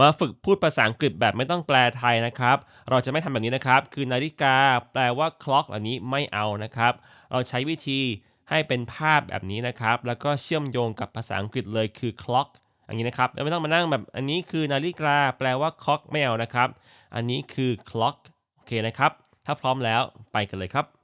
มาฝึกพูดภาษาอังกฤษแบบไม่ต้องแปลไทยนะครับ เราจะไม่ทำแบบนี้นะครับ คือนาฬิกาแปลว่า clock อันนี้ไม่เอานะครับ เราใช้วิธีให้เป็นภาพแบบนี้นะครับ แล้วก็เชื่อมโยงกับภาษาอังกฤษเลยคือ clock อย่างนี้นะครับ ไม่ต้องมานั่งแบบอันนี้คือนาฬิกาแปลว่า clock ไม่เอานะครับ อันนี้คือ clock โอเคนะครับ ถ้าพร้อมแล้วไปกันเลยครับ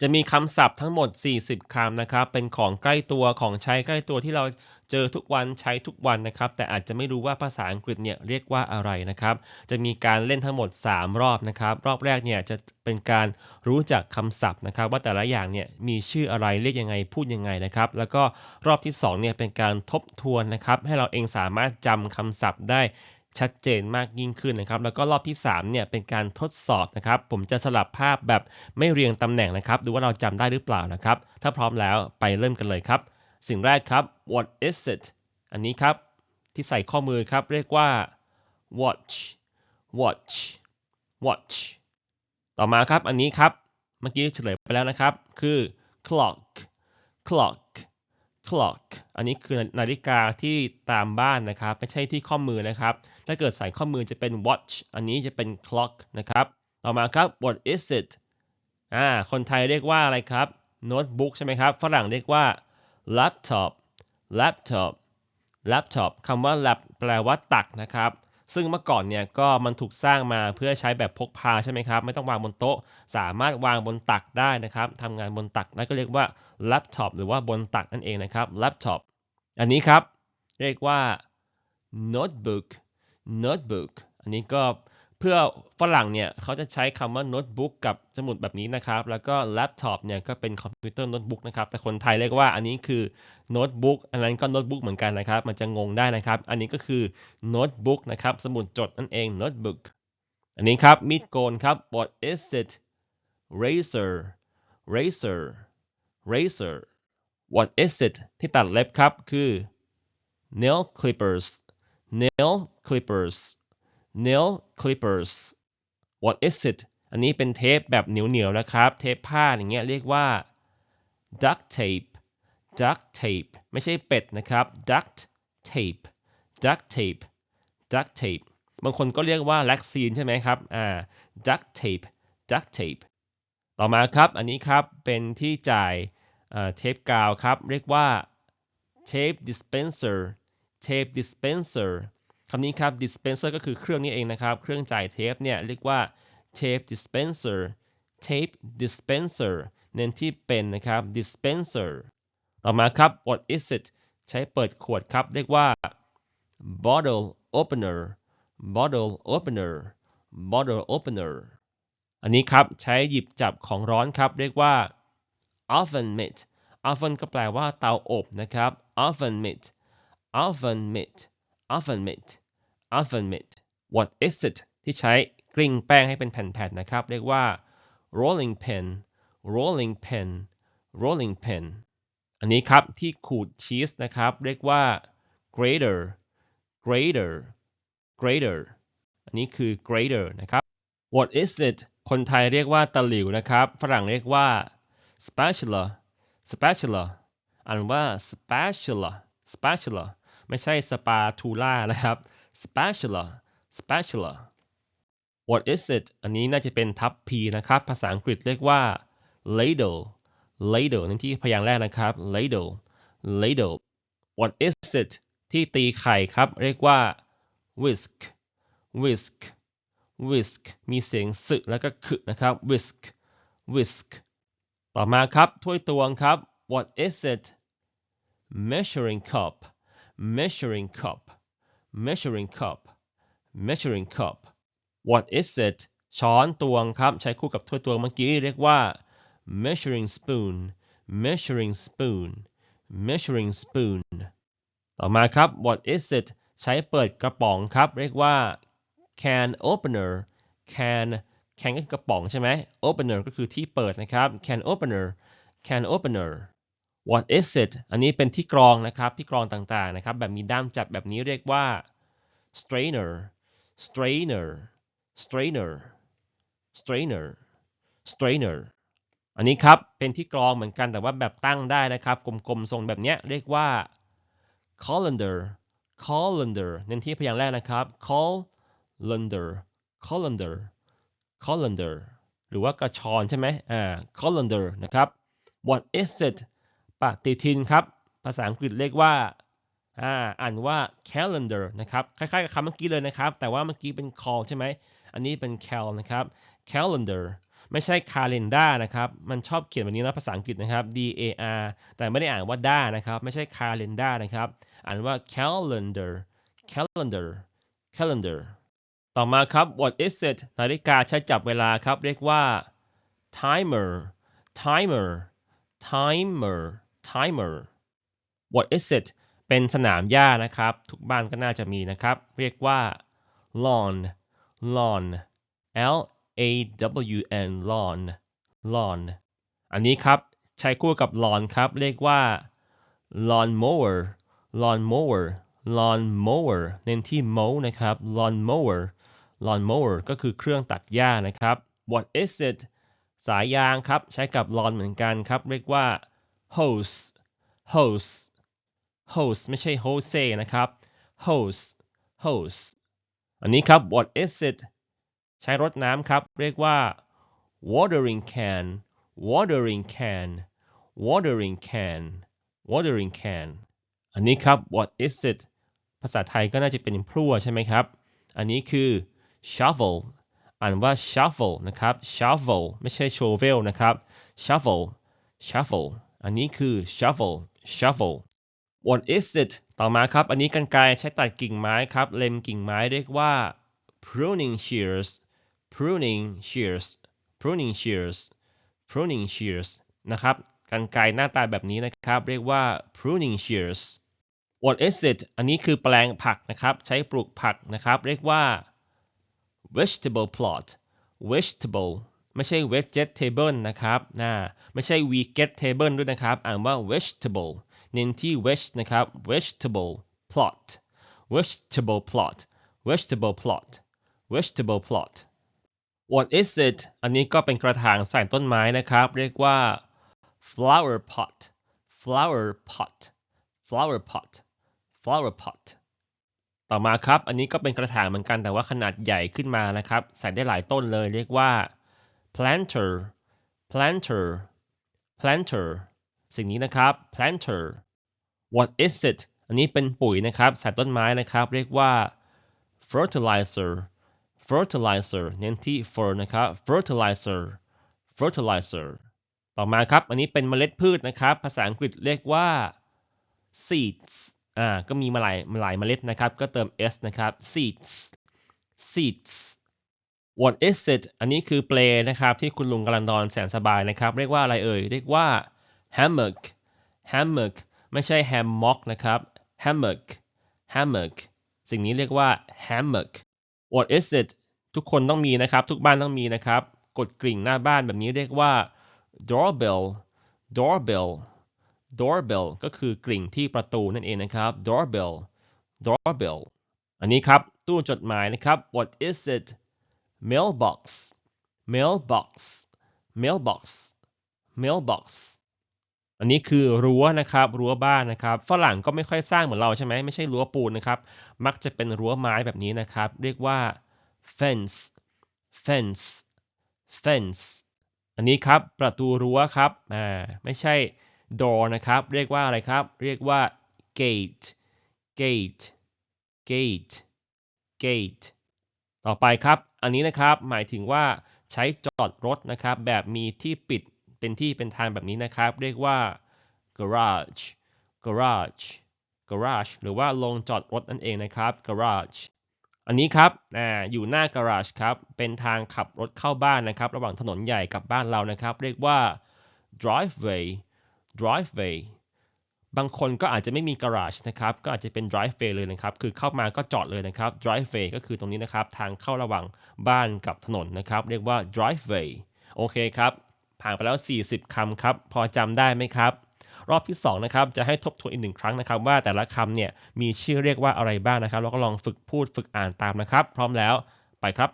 จะมีคำศัพท์ทั้งหมด 40 คำนะครับ เป็นของใกล้ตัวของใช้ใกล้ตัวที่เราเจอทุกวันใช้ทุกวันนะครับ แต่อาจจะไม่รู้ว่าภาษาอังกฤษเนี่ยเรียกว่าอะไรนะครับ จะมีการเล่นทั้งหมด 3 รอบนะครับ รอบแรกเนี่ยจะเป็นการรู้จักคำศัพท์นะครับ ว่าแต่ละอย่างเนี่ยมีชื่ออะไรเรียกยังไงพูดยังไงนะครับ แล้วก็รอบที่2เนี่ยเป็นการทบทวนนะครับ ให้เราเองสามารถจำคำศัพท์ได้ ชัดเจนมากยิ่งขึ้นนะครับ แล้วก็รอบที่3เนี่ยเป็นการทดสอบนะครับ ผมจะสลับภาพแบบไม่เรียงตำแหน่งนะครับ ดูว่าเราจำได้หรือเปล่านะครับ ถ้าพร้อมแล้วไปเริ่มกันเลยครับ สิ่งแรกครับ what is it อันนี้ครับ ที่ใส่ข้อมือครับ เรียกว่า watch watch watch ต่อมาครับ อันนี้ครับ เมื่อกี้เฉลยไปแล้วนะครับ คือ clock clock clock อันนี้คือนาฬิกาที่ตามบ้านนะครับ ไม่ใช่ที่ข้อมือนะครับ ถ้าเกิดใส่ข้อมือจะเป็น watch อันนี้จะเป็น clock นะครับ ต่อมาครับ what is it อ่า คนไทยเรียกว่าอะไรครับ notebook ใช่ไหมครับ ฝรั่งเรียกว่า laptop laptop laptop คำว่า lap แปลว่าตักนะครับ ซึ่งเมื่อก่อนเนี่ยก็มันถูกสร้างมาเพื่อใช้แบบพกพาใช่ไหมครับ ไม่ต้องวางบนโต๊ะ สามารถวางบนตักได้นะครับทำงานบนตักนั่นก็เรียกว่าแล็ปท็อปหรือว่าบนตักนั่นเองนะครับแล็ปท็อันนี้ครับ เรียกว่า notebook notebook อันนี้ก็เพื่อฝรั่งเนี่ยเขาจะใช้คำว่าโน้ตบุ๊กกับสมุดแบบนี้นะครับ แล้วก็แล็ปท็อปเนี่ยก็เป็นคอมพิวเตอร์โน้ตบุ๊กนะครับ แต่คนไทยเรียกว่าอันนี้คือโน้ตบุ๊กอันนั้นก็โน้ตบุ๊กเหมือนกันนะครับ มันจะงงได้นะครับ อันนี้ก็คือโน้ตบุ๊กนะครับ สมุดจดนั่นเองโน้ตบุ๊กอันนี้ครับมีดโกนครับ what is it razor razor razor what is it ที่ตัดเล็บครับคือ nail clippers nail clippers nail clippers what is it อันนี้เป็นเทปแบบเหนียวๆนะครับ เทปผ้าอย่างเงี้ยเรียกว่า duct tape duct tape ไม่ใช่เป็ดนะครับ duct tape duct tape duct tape บางคนก็เรียกว่าแล็กซีนใช่ไหมครับ อ่า duct tape duct tape ต่อมาครับ อันนี้ครับ เป็นที่จ่ายเทปกาวครับ เรียกว่า tape dispenser tape dispenser คำนี้ครับ dispenser ก็คือเครื่องนี้เองนะครับ เครื่องจ่ายเทปเนี่ยเรียกว่า tape dispenser tape dispenser เน้นที่เป็นนะครับ dispenser ต่อมาครับ what is it ใช้เปิดขวดครับ เรียกว่า bottle opener bottle opener bottle opener อันนี้ครับใช้หยิบจับของร้อนครับ เรียกว่า oven mitt oven ก็แปลว่าเตาอบนะครับ oven mitt oven mitt oven mitt oven mitt what is it ที่ใช้กลิ้งแป้งให้เป็นแผ่นๆนะครับ เรียกว่า rolling pin rolling pin rolling pin อันนี้ครับที่ขูดชีสนะครับ เรียกว่า grater grater grater อันนี้คือ grater นะครับ what is it คนไทยเรียกว่าตะหลิวนะครับ ฝรั่งเรียกว่า spatula spatula อ่านว่า spatula spatula ไม่ใช่ spatula นะครับ spatula spatula what is it อันนี้น่าจะเป็นทับ p นะครับ ภาษาอังกฤษเรียกว่า ladle ladle นั่นที่พยางค์แรกนะครับ ladle ladle what is it ที่ตีไข่ครับ เรียกว่า whisk whisk whisk มีเสียงสึแล้วก็ขึนะครับ whisk whisk ต่อมาครับ ถ้วยตวงครับ what is it measuring cup measuring cup measuring cup measuring cup what is it ช้อนตวงครับ ใช้คู่กับถ้วยตวงเมื่อกี้เรียกว่า measuring spoon measuring spoon measuring spoon ต่อมาครับ what is it ใช้เปิดกระป๋องครับ เรียกว่า can opener can can ก็คือกระป๋องใช่ไหม opener ก็คือที่เปิดนะครับ can opener can opener what is it อันนี้เป็นที่กรองนะครับ ที่กรองต่างๆนะครับ แบบมีด้ามจับแบบนี้เรียกว่า strainer strainer strainer strainer strainer อันนี้ครับ เป็นที่กรองเหมือนกันแต่ว่าแบบตั้งได้นะครับ กลมๆ ทรงแบบนี้เรียกว่า colander calendar เน้นที่พยางค์แรกนะครับ calendar calendar calendar หรือว่ากระชอนใช่ไหมอ่า calendar นะครับ what is it ปฏิทินครับ ภาษาอังกฤษเรียกว่าอ่าอ่านว่า calendar นะครับคล้ายๆกับคำเมื่อกี้เลยนะครับ แต่ว่าเมื่อกี้เป็น call ใช่ไหมอันนี้เป็น cal นะครับ calendar ไม่ใช่ calendar นะครับ มันชอบเขียนแบบนี้นะภาษาอังกฤษนะครับ d a r แต่ไม่ได้อ่านว่า da นะครับ ไม่ใช่ calendar นะครับ อ่านว่า calendar calendar calendar ต่อมาครับ what is it นาฬิกาใช้จับเวลาครับ เรียกว่า timer timer timer timer what is it เป็นสนามหญ้านะครับ ทุกบ้านก็น่าจะมีนะครับ เรียกว่า lawn lawn l a w n lawn lawn อันนี้ครับ ใช้คู่กับ lawn ครับ เรียกว่า lawn mower lawn mower lawn mower เน้นที่ mow นะครับ lawn mower lawn mower ก็คือเครื่องตัดหญ้านะครับ what is it สายยางครับ ใช้กับ lawn เหมือนกันครับ เรียกว่า hose hose hose ไม่ใช่ hose นะครับ hose hose อันนี้ครับ what is it ใช้รดน้ำครับ เรียกว่า watering can watering can watering can watering can อันนี้ครับ what is it ภาษาไทยก็น่าจะเป็นพลั่วใช่ไหมครับ อันนี้คือ shovel อ่านว่า shovel นะครับ shovel ไม่ใช่ shovel นะครับ shovel shovel อันนี้คือ shovel shovel what is it ต่อมาครับ อันนี้กันไกรใช้ตัดกิ่งไม้ครับ เล็มกิ่งไม้เรียกว่า pruning shears pruning shears pruning shears pruning shears นะครับกันไกรหน้าตาแบบนี้นะครับ เรียกว่า pruning shears what is it อันนี้คือแปลงผักนะครับ ใช้ปลูกผักนะครับ เรียกว่า vegetable plot vegetable ไม่ใช่ vegetable นะครับนะไม่ใช่ vegetable ด้วยนะครับ อ่านว่า vegetable เน้นที่ veg นะครับ vegetable plot vegetable plot vegetable plot vegetable plot what is it อันนี้ก็เป็นกระถางใส่ต้นไม้นะครับ เรียกว่า flower pot flower pot flower pot flower pot ต่อมาครับ อันนี้ก็เป็นกระถางเหมือนกันแต่ว่าขนาดใหญ่ขึ้นมานะครับ ใส่ได้หลายต้นเลย เรียกว่า planter planter planter สิ่งนี้นะครับ planter what is it อันนี้เป็นปุ๋ยนะครับใส่ต้นไม้นะครับ เรียกว่า fertilizer fertilizer เน้นที่ fer นะครับ fertilizer fertilizer ต่อมาครับ อันนี้เป็นเมล็ดพืชนะครับ ภาษาอังกฤษเรียกว่า seeds อ่า ก็มีมาหลายมาหลายเมล็ดนะครับ ก็เติม s นะครับ seeds seeds what is it อันนี้คือเปลนะครับ ที่คุณลุงกำลังนอนแสนสบายนะครับ เรียกว่าอะไรเอ่ย เรียกว่า hammock hammock ไม่ใช่ hammock นะครับ hammock hammock สิ่งนี้เรียกว่า hammock what is it ทุกคนต้องมีนะครับ ทุกบ้านต้องมีนะครับ กดกริ่งหน้าบ้านแบบนี้เรียกว่า doorbell doorbell doorbell ก็คือกริ่งที่ประตูนั่นเองนะครับ doorbell doorbell อันนี้ครับ ตู้จดหมายนะครับ what is it mailbox mailbox mailbox mailbox อันนี้คือรั้วนะครับ รั้วบ้านนะครับฝรั่งก็ไม่ค่อยสร้างเหมือนเราใช่ไหมไม่ใช่รั้วปูนนะครับ มักจะเป็นรั้วไม้แบบนี้นะครับ เรียกว่า fence fence fence อันนี้ครับประตูรั้วครับอ่าไม่ใช่ door นะครับ เรียกว่าอะไรครับ เรียกว่า gate gate gate gate ต่อไปครับ อันนี้นะครับหมายถึงว่าใช้จอดรถนะครับ แบบมีที่ปิดเป็นที่เป็นทางแบบนี้นะครับ เรียกว่า garage garage garage หรือว่าโรงจอดรถนั่นเองนะครับ garage อันนี้ครับอ่าอยู่หน้า garage ครับ เป็นทางขับรถเข้าบ้านนะครับ ระหว่างถนนใหญ่กับบ้านเรานะครับ เรียกว่า driveway driveway บางคนก็อาจจะไม่มี garage นะครับ ก็อาจจะเป็น driveway เลยนะครับ คือเข้ามาก็จอดเลยนะครับ driveway ก็คือตรงนี้นะครับ ทางเข้าระหว่างบ้านกับถนนนะครับ เรียกว่า driveway โอเคครับ ผ่านไปแล้ว 40คำครับ พอจำได้ไหมครับ รอบที่2นะครับ จะให้ทบทวนอีกหนึ่งครั้งนะครับ ว่าแต่ละคำเนี่ย มีชื่อเรียกว่าอะไรบ้างนะครับ แล้วก็ลองฝึกพูดฝึกอ่านตามนะครับ พร้อมแล้ว ไปครับ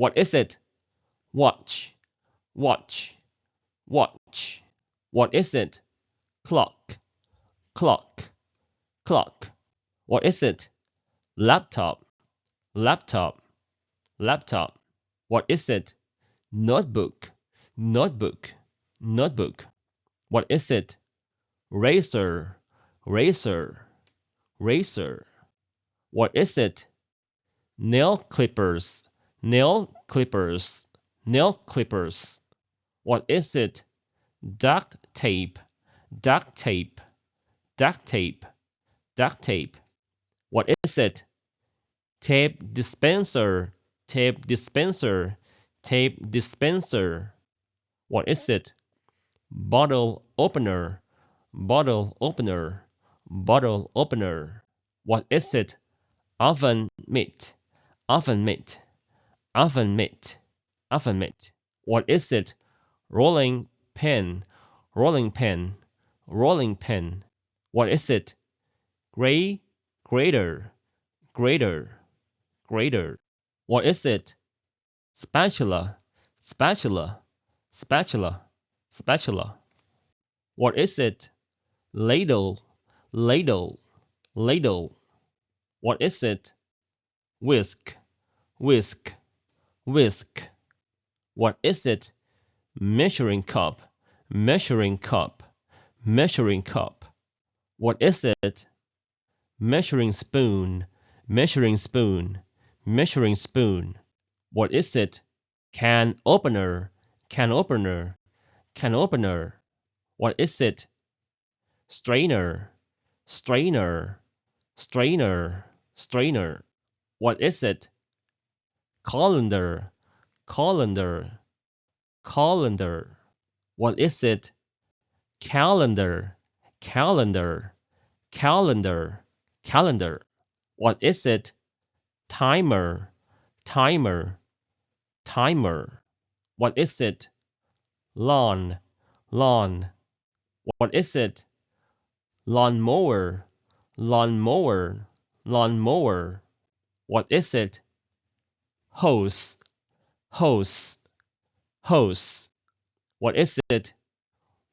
What is it watch watch watch What is it clock clock clock What is it? Laptop, laptop, laptop. What is it? Notebook, notebook, notebook. What is it? Razor, razor, razor. What is it? Nail clippers, nail clippers, nail clippers. What is it? Duct tape, duct tape, duct tape, duct tape. What is it? Tape dispenser, tape dispenser, tape dispenser. What is it? Bottle opener, bottle opener, bottle opener. What is it? Oven mitt, oven mitt, oven mitt, oven mitt. What is it? Rolling pen, rolling pen, rolling pen. What is it? Gray, greater, greater, greater. What is it? Spatula, spatula, spatula, spatula. What is it? Ladle, ladle, ladle. What is it? Whisk, whisk, whisk. What is it? Measuring cup, measuring cup, measuring cup. What is it? Measuring spoon, measuring spoon, measuring spoon. What is it? Can opener, can opener, can opener. What is it? Strainer, strainer, strainer, strainer. What is it? Colander, colander, colander. What is it? Calendar, calendar, calendar, calendar. What is it? Timer, timer, timer. What is it? Lawn, lawn. What is it? Lawnmower, lawnmower, lawnmower. What is it? Hose, hose, hose. What is it?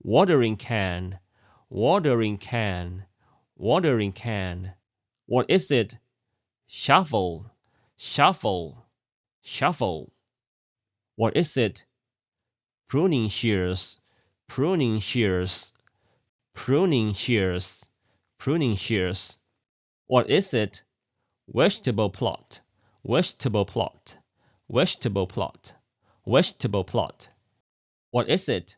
Watering can, watering can, watering can. What is it? Shuffle, shuffle, shuffle. What is it? Pruning shears, pruning shears, pruning shears, pruning shears. What is it? Vegetable plot, vegetable plot, vegetable plot, vegetable plot. What is it?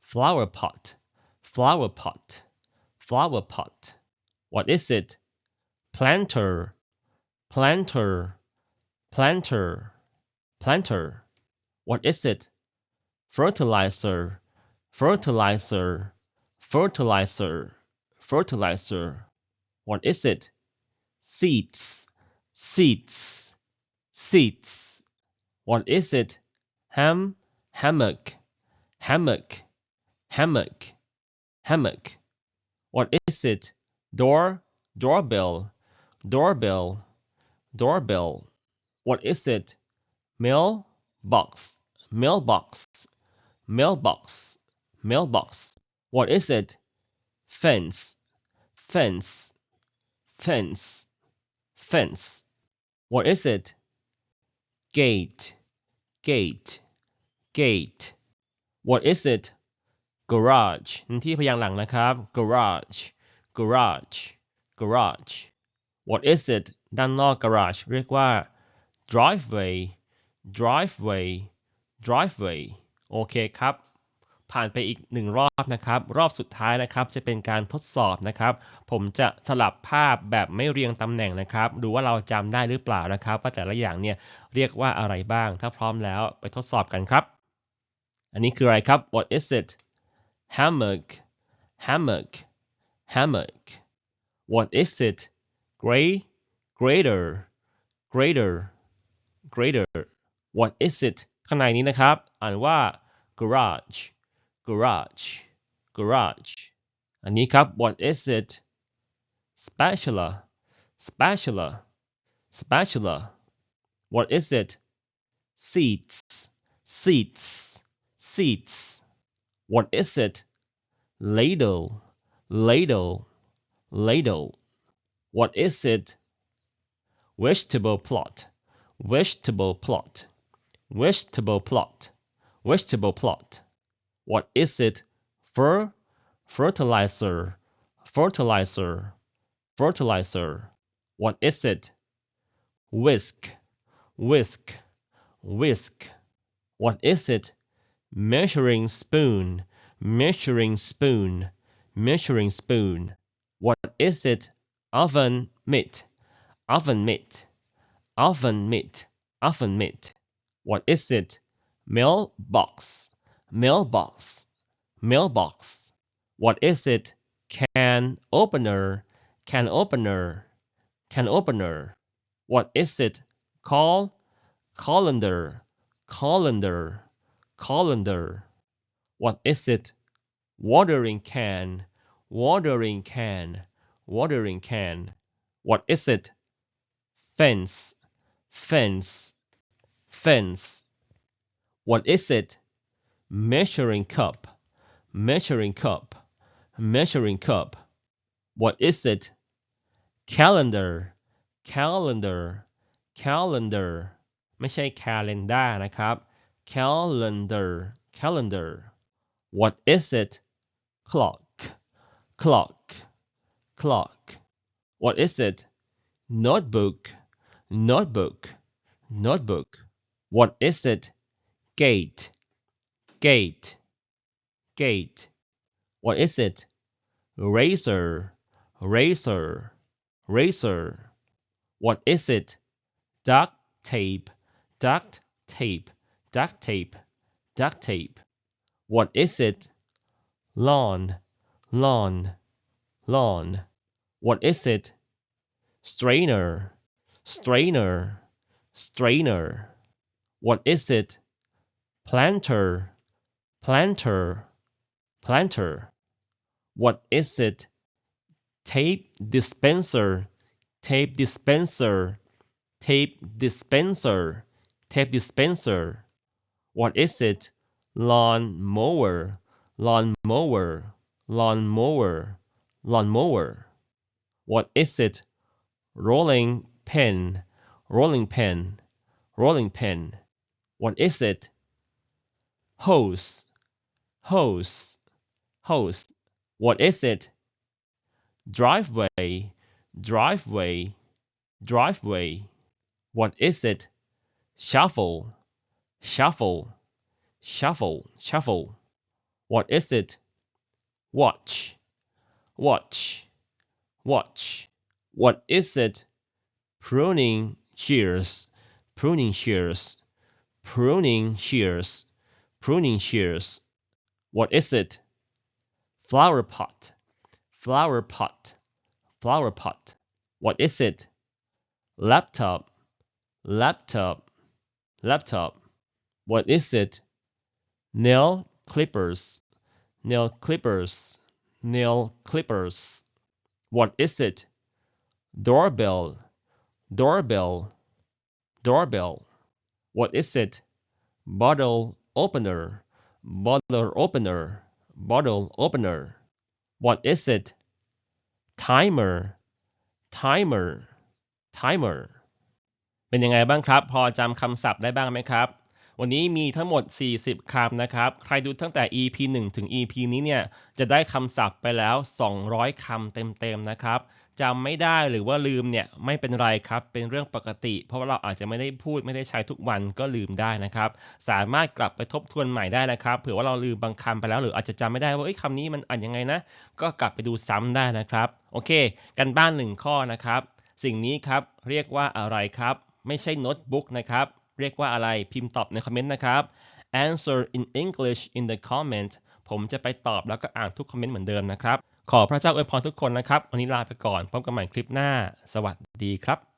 Flower pot, flower pot, flower pot. What is it? Planter, planter, planter, planter. What is it? Fertilizer, fertilizer, fertilizer, fertilizer. What is it? Seeds, seeds, seeds. What is it? Ham, hammock, hammock, hammock, hammock. What is it? Door, doorbell, doorbell, doorbell. What is it? Mailbox, mailbox, mailbox, mailbox. What is it? Fence, fence, fence, fence. What is it? Gate, gate, gate. What is it? Garage ที่พยางค์หลังนะครับ garage garage garage What is it ด้านนอก garage เรียกว่า driveway driveway driveway โอเคครับ ผ่านไปอีกหนึ่งรอบนะครับ รอบสุดท้ายนะครับจะเป็นการทดสอบนะครับ ผมจะสลับภาพแบบไม่เรียงตำแหน่งนะครับ ดูว่าเราจำได้หรือเปล่านะครับ ว่าแต่ละอย่างเนี่ยเรียกว่าอะไรบ้าง ถ้าพร้อมแล้วไปทดสอบกันครับ อันนี้คืออะไรครับ What is it hammock hammock hammock What is it gray grader grader grader What is it ข้างในนี้นะครับ อ่านว่า garage garage garage อันนี้ครับ What is it spatula spatula spatula What is it seats seats seats What is it? Ladle ladle ladle. What is it? Vegetable plot vegetable plot vegetable plot vegetable plot. What is it? Fer fertilizer fertilizer fertilizer. What is it? Whisk whisk whisk. What is it measuring spoon measuring spoon measuring spoon. What is it? Oven mitt. Oven mitt. Oven mitt. Oven mitt. What is it? Mailbox. Mailbox. Mailbox. What is it? Can opener. Can opener. Can opener. What is it? Call. Colander. Colander colander What is it watering can watering can watering can What is it fence fence fence What is it measuring cup measuring cup measuring cup What is it calendar calendar calendar ไม่ใช่ calendar นะครับ calendar calendar. What is it? Clock clock clock. What is it? Notebook notebook notebook. What is it? Gate gate gate. What is it? Razor razor razor What is it? Duct tape duct tape duct tape duct tape. What is it? Lawn lawn lawn. What is it? Strainer strainer strainer. What is it? Planter planter planter. What is it? Tape dispenser tape dispenser tape dispenser tape dispenser What is it? Lawn mower lawn mower lawn mower lawn mower What is it? Rolling pin. Rolling pin. Rolling pin. What is it? Hose. Hose. Hose. What is it? Driveway. Driveway. Driveway. What is it? Shuffle shuffle shuffle shuffle. What is it? Watch watch watch. What is it? Pruning shears pruning shears pruning shears pruning shears. What is it? Flower pot flower pot flower pot. What is it? Laptop laptop laptop What is it nail clippers nail clippers nail clippers What is it doorbell doorbell doorbell What is it bottle opener bottle opener bottle opener What is it timer timer timer เป็นยังไงบ้างครับ พอจำคำศัพท์ได้บ้างไหมครับ วันนี้มีทั้งหมด 40 คำนะครับ ใครดูตั้งแต่ EP 1 ถึง EP นี้เนี่ย จะได้คำศัพท์ไปแล้ว 200 คำเต็มๆนะครับจำไม่ได้หรือว่าลืมเนี่ยไม่เป็นไรครับ เป็นเรื่องปกติ เพราะว่าเราอาจจะไม่ได้พูดไม่ได้ใช้ทุกวันก็ลืมได้นะครับ สามารถกลับไปทบทวนใหม่ได้นะครับเผื่อว่าเราลืมบางคำไปแล้ว หรืออาจจะจำไม่ได้ว่าเอ้ยคำนี้มันอ่านยังไงนะ ก็กลับไปดูซ้ำได้นะครับ โอเค กันบ้านหนึ่งข้อนะครับ สิ่งนี้ครับเรียกว่าอะไรครับ ไม่ใช่โน้ตบุ๊กนะครับ เรียกว่าอะไรพิมพ์ตอบในคอมเมนต์นะครับ answer in English in the comment ผมจะไปตอบแล้วก็อ่านทุกคอมเมนต์เหมือนเดิมนะครับ ขอพระเจ้าอวยพรทุกคนนะครับ วันนี้ลาไปก่อน พบกันใหม่คลิปหน้า สวัสดีครับ